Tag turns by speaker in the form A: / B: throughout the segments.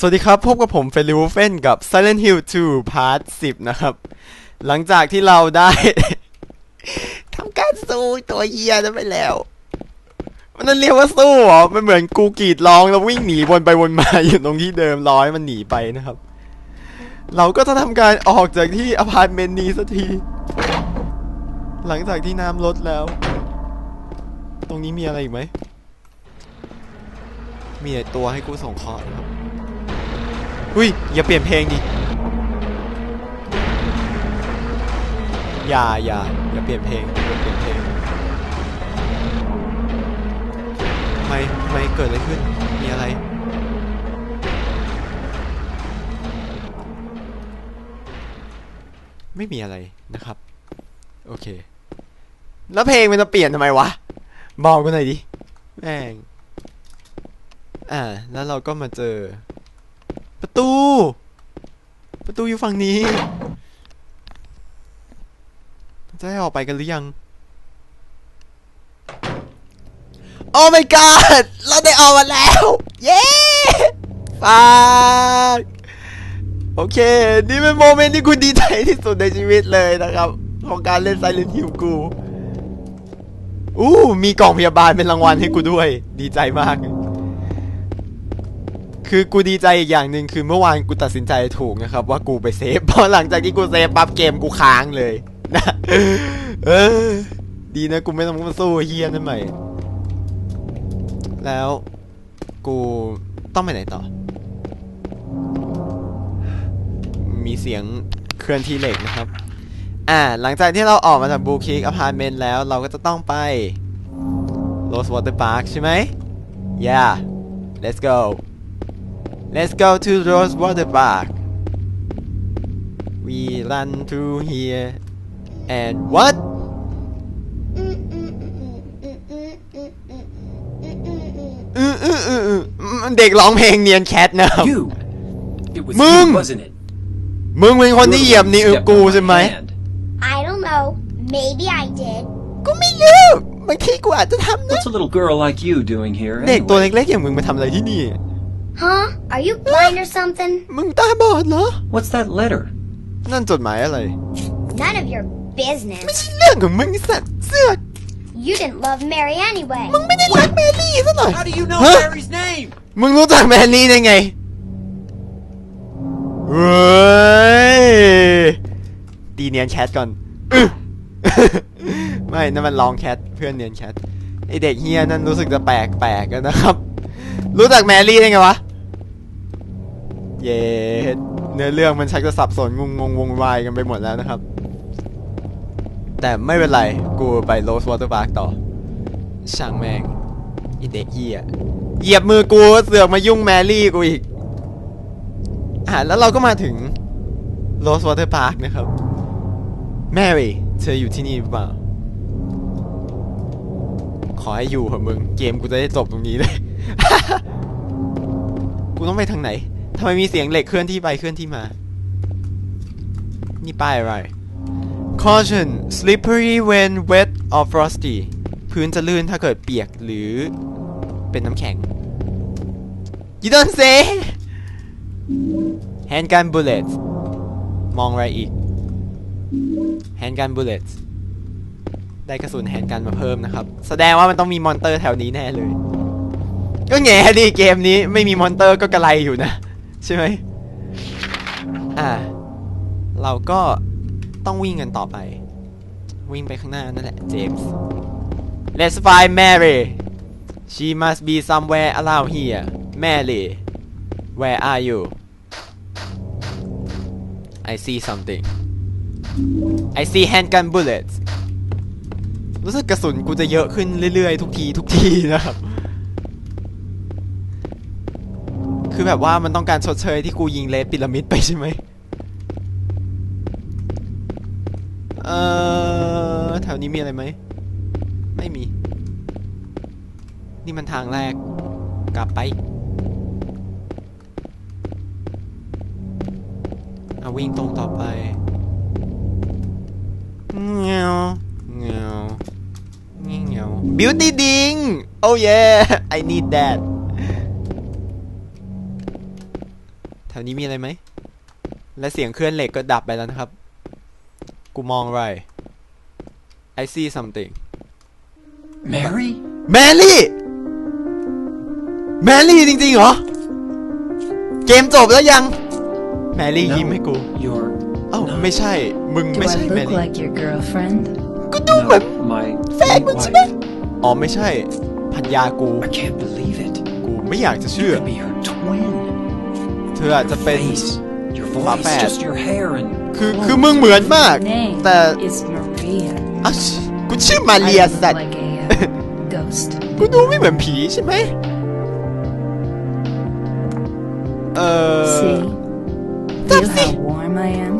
A: สวัสดีครับ พบกับผมเฟลิวเฟนกับ Silent Hill 2 Part 10 นะครับ หลังจากที่เราได้ ทำการสู้ตัวเฮียนั้นไปแล้ว มันนั่นเรียกว่าสู้เหรอ มันเหมือนกูกรีดร้องแล้ววิ่งหนีวนไปวนมาอยู่ตรงที่เดิมร้อยมันหนีไปนะครับ เราก็จะทำการออกจากที่อพาร์ตเมนต์นี้สักที หลังจากที่น้ำลดแล้ว ตรงนี้มีอะไรอีกไหม มีต่ตัวให้กูส่งเคราะห์นะครับ อุ้ยอย่าเปลี่ยนเพลงดิอย่าอย่าอย่าเปลี่ยนเพลงอย่าเปลี่ยนเพลงทำไมทำไมเกิดอะไรขึ้นมีอะไรไม่มีอะไรนะครับ โอเค แล้วเพลงมันจะเปลี่ยนทำไมวะ บอกกูหน่อยดิ แม่ง อ่า แล้วเราก็มาเจอ ประตู ประตูอยู่ฝั่งนี้ จะให้ออกไปกันหรือยัง โอ้ my god เราได้ออกมาแล้ว เย้ฟากโอเค นี่เป็นโมเมนต์ที่กูดีใจที่สุดในชีวิตเลยนะครับ ของการเล่น Silent Hill กูอู้มีกล่องพยาบาลเป็นรางวัลให้กูด้วย ดีใจมาก คือกูดีใจอีกอย่างหนึ่งคือเมื่อวานกูตัดสินใจถูกนะครับ ว่ากูไปเซฟเพราะหลังจากที่กูเซฟปั๊บเกมกูค้างเลยนะเออ ดีนะกูไม่ต้องมาสู้เฮียนั่นใหม่ แล้วกูต้องไปไหนต่อ มีเสียงเคลื่อนที่เหล็กนะครับ อ่า หลังจากที่เราออกมาจากบูคิกอพาร์ตเมนต์แล้วเราก็จะต้องไป Rose Water Park ใช่ไหม yeah let's go let's go to Rose Water Park we run through here and what อืออืออืออือมันเด็กร้องเพลงเนียนแคทนะครับ
B: You. It was
A: Mung.
B: you, wasn't it?
A: มึงเป็นคน
B: You're
A: ที่
B: the
A: เหยียบ
B: one who
A: นิ้ว
B: stepped
A: กู
B: on my
A: ใช่ไหม
B: hand.
C: I don't know. Maybe I did.
A: กูไม่รู้บางทีกูอาจจะทำนะ
B: What's a little girl like you doing here?
A: เด็กตัว
B: Anyway?
A: เล็กๆอย่างมึงมาทำอะไรที่นี่
C: Huh? Are you blind or something?
A: มึงตาบอดเหรอ
B: What's that letter?
A: นั่นจดหมายอะไร
C: None of your
A: ไม่
C: business.
A: ใช่เรื่องของมึงไอ้สัตว์เสือก
C: You didn't love Mary anyway.
A: มึงไม่ได้รักแมรี่ซะหน่อย
B: How do you know
A: Huh?
B: Mary's name?
A: มึงรู้จักแมรี่ได้ไง เฮ้ย ตีเนียนแคทก่อนอื้อไม่นั่นมันลองแคทเพื่อนเนียนแคทไอเด็กเฮียนั่นรู้สึกจะแปลกแปลกกันนะครับ รู้จักแมรี่ได้ไงวะ เย้เนื้อเรื่องมันชักจะสับสนงงงงวงวายกันไปหมดแล้วนะครับ แต่ไม่เป็นไร กูไปโรสวอเตอร์พาร์คต่อ ช่างแม่งไอเด็กเฮียเหยียบมือกูเสือกมายุ่งแมรี่กูอีกอ่าแล้วเราก็มาถึงโรสวอเตอร์พาร์คนะครับ แมรี่ เธออยู่ที่นี่หรือเปล่า ขอให้อยู่เถอะมึง เกมกูจะได้จบตรงนี้เลย กูต้องไปทางไหน ทำไมมีเสียงเหล็กเคลื่อนที่ไปเคลื่อนที่มา นี่ป้ายอะไร Caution slippery when wet or frosty พื้นจะลื่นถ้าเกิดเปียกหรือเป็นน้ำแข็ง You don't say Handgun bullets มองอะไรอีก Handgun bullets ได้กระสุนแฮนกันมาเพิ่มนะครับ แสดงว่ามันต้องมีมอนเตอร์แถวนี้แน่เลย ก็แง่ดิเกมนี้ไม่มีมอนเตอร์ก็กระไรอยู่นะ ใช่ไหมอ่า เราก็ต้องวิ่งกันต่อไป วิ่งไปข้างหน้านั่นแหละเจมส์ Let's find Mary She must be somewhere around here Mary Where are you I see something I see handgun bullets รู้สึกกระสุนกูจะเยอะขึ้นเรื่อยๆ ทุกทีทุกทีนะครับ คือแบบว่ามันต้องการชดเชยที่กูยิงเลสพีระมิดไปใช่ไหมเออแถวนี้มีอะไรไหม ไม่มี นี่มันทางแรก กลับไปเอาวิ่งตรงต่อไปเงาเงาเงา beauty ding oh yeah I need that วนี้มีอะไรไหม และเสียงเคลื่อนเหล็กก็ดับไปแล้วนะครับ กูมองอะไร I see something
B: Mary?
A: แมรี่แมรี่จริงๆเหรอ เกมจบแล้วยัง แมรี่ยิ้มให้กู
B: You're
A: เอ้าไม่ใช่ มึง
D: Do
A: ไม่
D: I
A: ใช่แม
D: look
A: รี่
D: like your girlfriend?
A: ก็ดูเหมือน
B: not my
A: แฟนมึงใช่ไหม
B: wife.
A: อ๋อไม่ใช่พันยากู
B: I can't believe it.
A: กูไม่อยากจะ
B: You
A: เชื่อ
B: could be her twin.
A: เธออาจจะเป็น
B: Face, your
A: My
B: voice,
A: bad.
B: just your hair and
A: คือคือมึงเหมือนมาก
D: Name
A: แต่
D: is Maria.
A: อ้าวกูชื่อมา
D: I
A: เรีย
D: look
A: สัตว์
D: like a uh, ghost.
A: กูดูไม่เหมือนผีใช่ไหมเออ
D: See?
A: Stop
D: Feel
A: see.
D: how warm I am?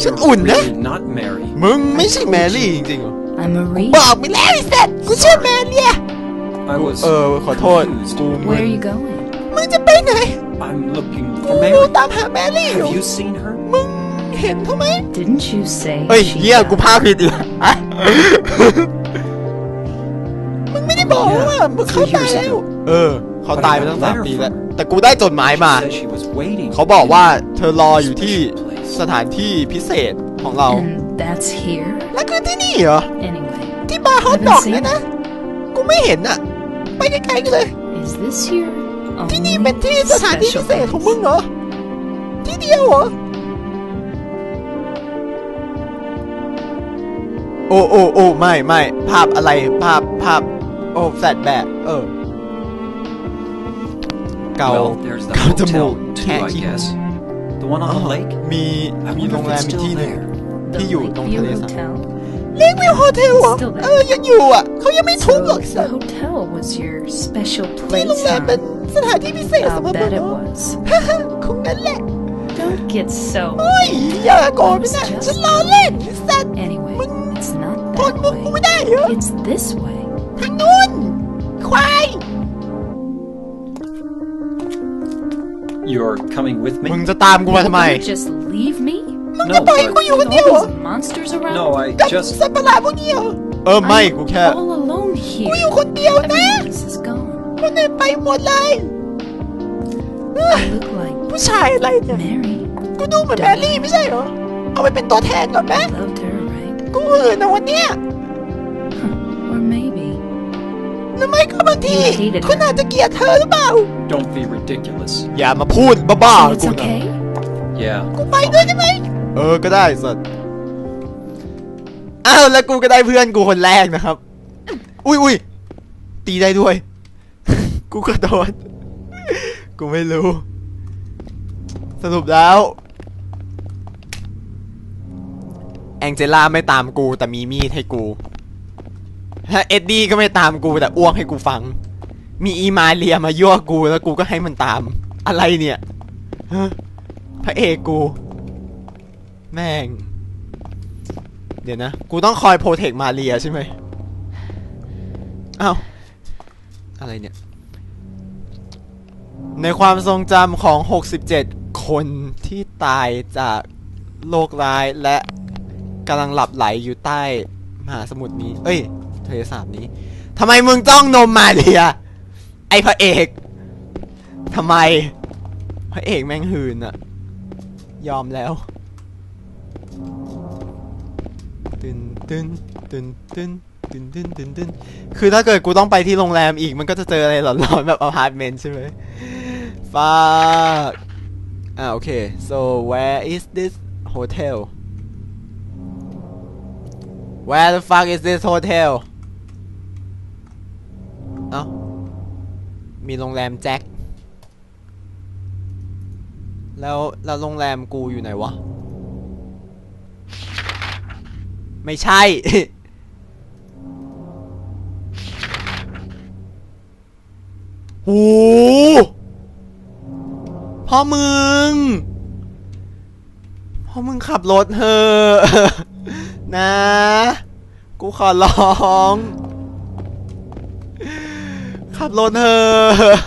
A: ฉันอุ่นนะ
B: really not Mary.
A: มึงไม่ใช่แมรี่จริงๆเหรอ
D: I'm Maria.
A: บอกไปแล้วไอ้สัตว์กูชื่อแมเรีย
B: I was
A: เออขอโทษ
B: confused.
A: กูมึ
D: Where
A: น
D: are you going?
A: มึงจะไปไหน
B: I'm looking
A: กู
B: for
A: ดู
B: Mary.
A: ตามหาแมรี่อยู่
B: Have you seen her?
A: มึงเห็นเขาไหม
D: Didn't you say
A: เฮ้ย
D: she
A: เฮียกู
D: died?
A: พาผิดอีกอะมึงไม่ได้บอกว่ามึงเขาตายแล้ว เออ เขาตายไปตั้งสามปีแล้ว แต่กูได้จดหมายมา
B: Said she was waiting.
A: เขาบอกว่าเธอรออยู่ที่สถานที่พิเศษของเรา
D: And that's here?
A: แล้วคือที่นี่เหรอ
D: Anyway,
A: ที่บาร์ฮอตดอกเนี่ยนะ กูไม่เห็นอะไปไกลๆกันเลย
D: is this your
A: ที่นี่
D: only
A: เป็นที่สถานที่พิ
D: special
A: เศษของมึง
D: place?
A: เหรอ ที่เดียวเหรอ โอ้โอ้โอ้ไม่ไม่ภาพอะไรภาพภาพ โอ้แฟลชแบ็กเออ เกา
B: Well, there's the
A: เกาจมูก
B: hotel
A: แค่
B: too, I
A: ขี้
B: guess. The one on the lake.
A: มี
B: I
A: มี
B: wonder
A: โรง
B: if
A: แรม
B: it's
A: อีก
B: still
A: ที่หนึง
B: there.
D: The
A: ที่อยู่ตรง
D: Lakeview
A: ทะเลสาบ
D: Hotel?
A: เล็กวิวโฮเทลเหรอ
D: Still there.
A: เออยังอยู่อะเขายังไม่ทุบหรอก
D: So
A: สัต
D: the
A: ว์
D: hotel was your special
A: ที่โรง
D: place,
A: แรมเป็น
D: huh?
A: สถานที่พิเศษสำหรับ
D: I'll
A: มึง
D: bet
A: เหร
D: it
A: อ
D: was.
A: คงงั้นแหละ
D: Don't get so.
A: เฮ้ยอย่าโกรธไปนะฉันล้อเล่นไอ้สัตว์
D: Anyway, it's not
A: ทน
D: that
A: มุกกูไม่
D: way.
A: ได้เหรอ
D: It's this way.
A: ทางนู้นควาย
B: You're coming with
A: มึ
B: me?
A: งจะตามกูมาทำไม
D: You just leave me?
A: มึง
B: No,
A: จะปล่อย
B: but-
A: กูอยู่คน
D: With
A: เดียว
D: all
A: เหรอ
D: those monsters around?
B: No, I
A: กับ
B: just.
A: สัตว์ประหลาดพวกนี้เหรอเออไม่
D: I'm
A: กูแค่
D: all alone
A: กูอยู่
D: here.
A: คนเดียวนะ
D: Everyone else is gone.
A: คนอื่นไปหมดเลยเอ้ย
D: I look like
A: ผู้ชายอะไรเนี่ย
D: Mary.
A: กูดูเหมือนแมรี่ไม่ใช่เหรอ เอาไปเป็นตัวแทนก่อนไหม
D: Loved her, right?
A: กูเอื่นนะวันเนี้ย
D: Or maybe.
A: หรือไม่ก็บางทีคุณอาจจะเกลียดเธอหรือเปล่า
B: Don't be ridiculous.
A: อย่ามาพูดบ้า
D: So
A: ๆ
D: it's
A: กูนะ
D: okay?
B: Yeah.
A: กูไปด้วยได้ไหม เออก็ได้สัตว์อ้าวแล้วกูก็ได้เพื่อนกูคนแรกนะครับ อุ้ยอุ้ยตีได้ด้วย กูก็โดนกูไม่รู้ สรุปแล้ว แองเจล่าไม่ตามกูแต่มีมีดให้กูถ้าเอ็ดดี้ก็ไม่ตามกูแต่อ้วกให้กูฟัง มีอีมาเรียมายั่วกูแล้วกูก็ให้มันตาม อะไรเนี่ยพระเอกกู แม่ง เดี๋ยวนะ กูต้องคอยโปรเทคมาเรียใช่ไหมอ้าว อะไรเนี่ย ในความทรงจำของ 67 คนที่ตายจากโรคร้ายและกำลังหลับไหลอยู่ใต้มหาสมุทรนี้ เอ้ยทะเลสาบนี้ทำไมมึงจ้องนมมาเรีย ไอพระเอกทำไม พระเอกแม่งหืนอะยอมแล้ว ตึนตึนตึนตึนตึนตึนตึนตึนคือถ้าเกิดกูต้องไปที่โรงแรมอีกมันก็จะเจออะไรหลอนๆแบบอพาร์ตเมนต์ใช่ไหม fuck อ่าโอเค so where is this hotel where the fuck is this hotel เอ้ามีโรงแรมแจ็คแล้วแล้วโรงแรมกูอยู่ไหนวะ ไม่ใช่โหูพ่อมึง พ่อมึงขับรถเถอะนะ กูขอร้อง ขับรถเถอะ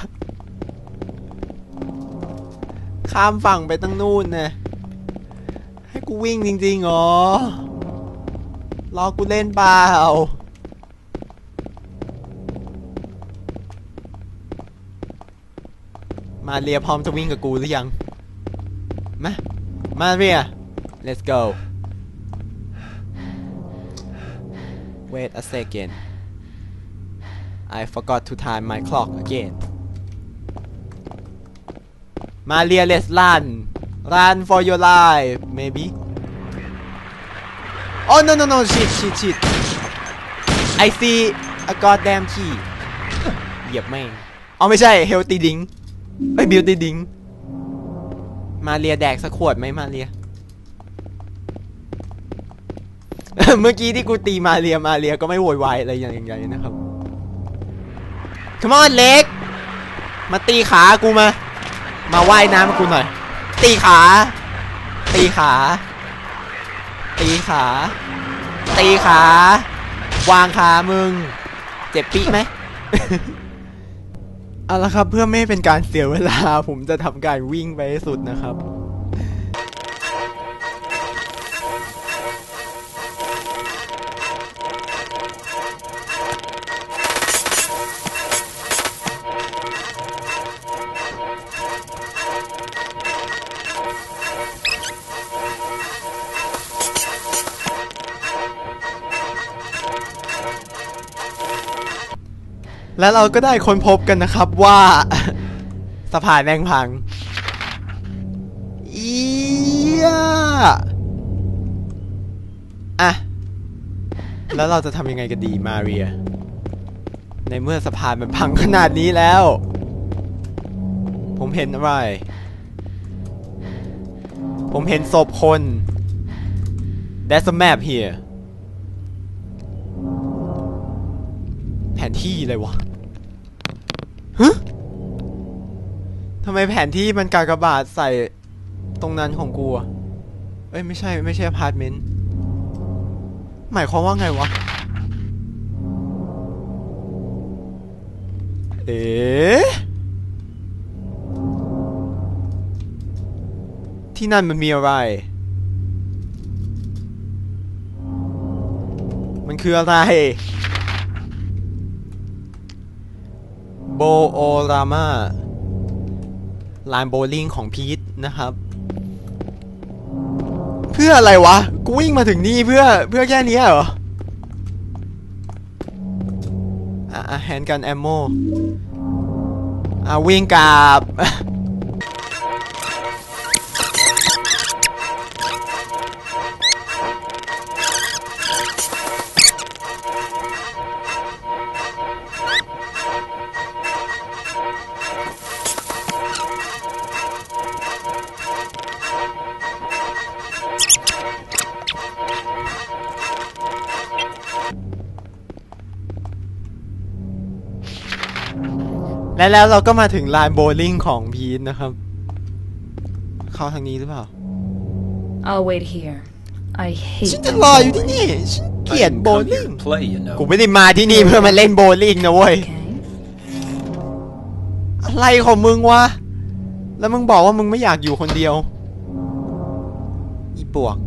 A: ข้ามฝั่งไปตั้งนู่นนะให้กูวิ่งจริงๆเหรอ รอกูเล่นเปล่ามาเรียพร้อมจะวิ่งกับกูหรือยัง มา มาเรีย let's go wait a second I forgot to time my clock again มาเรีย let's run run for your life maybe oh no no no shit shit shit I see a goddamn key เหยียบแม่งเอาไม่ใช่ healthy drink เอ้ beauty drink มาเรียแดกสักขวดไหมมาเรีย เมื่อกี้ที่กูตีมาเรียมาเรียก็ไม่โวยวายอะไรอย่างใหญ่นะครับ Come on เล็ก มาตีขากูมา มาว่ายน้ำกูหน่อย ตีขา ตีขา ตีขา ตีขา วางขามึง เจ็บปีกไหมเอาละครับเพื่อไม่ให้เป็นการเสียเวลา ผมจะทำการวิ่งไปให้สุดนะครับ แล้วเราก็ได้ค้นพบกันนะครับว่า สะพานแม่งพังอียอะ แล้วเราจะทำยังไงกันดีมาเรีย ในเมื่อสะพานมันพังขนาดนี้แล้ว ผมเห็นอะไร ผมเห็นศพคน That's a map here นที่เลยวะฮะทำไมแผนที่มันกากบาทใส่ตรงนั้นของกูอะเอ้ยไม่ใช่ไม่ใช่อพาร์ตเมนต์หมายความว่าไงวะ เอ๊ะที่นั่นมันมีอะไร มันคืออะไร โบโอรามาลานโบลิ่งของพีทนะครับ เพื่ออะไรวะ กูวิ่งมาถึงนี่เพื่อเพื่อแค่นี้เหรอ อะแฮนด์กันแอมโมอะวิ่งกลับ และแล้วเราก็มาถึงลานโบว์ลิ่งของพีทนะครับ เข้าทางนี้หรือเปล่า
D: I'll wait here. I
A: ฉัน
D: hate
A: จะรออยู่ที่นี่ฉันเก
B: I
A: ลียด
B: didn't
A: โบ
B: come
A: ว์
B: here
A: ลิ่ง
B: to play, you know.
A: กูไม่ได้มาที่นี่เพื่อมาเล่นโบว์ลิ่งนะเว้ย
D: Okay.
A: อะไรของมึงวะ แล้วมึงบอกว่ามึงไม่อยากอยู่คนเดียว อีปวก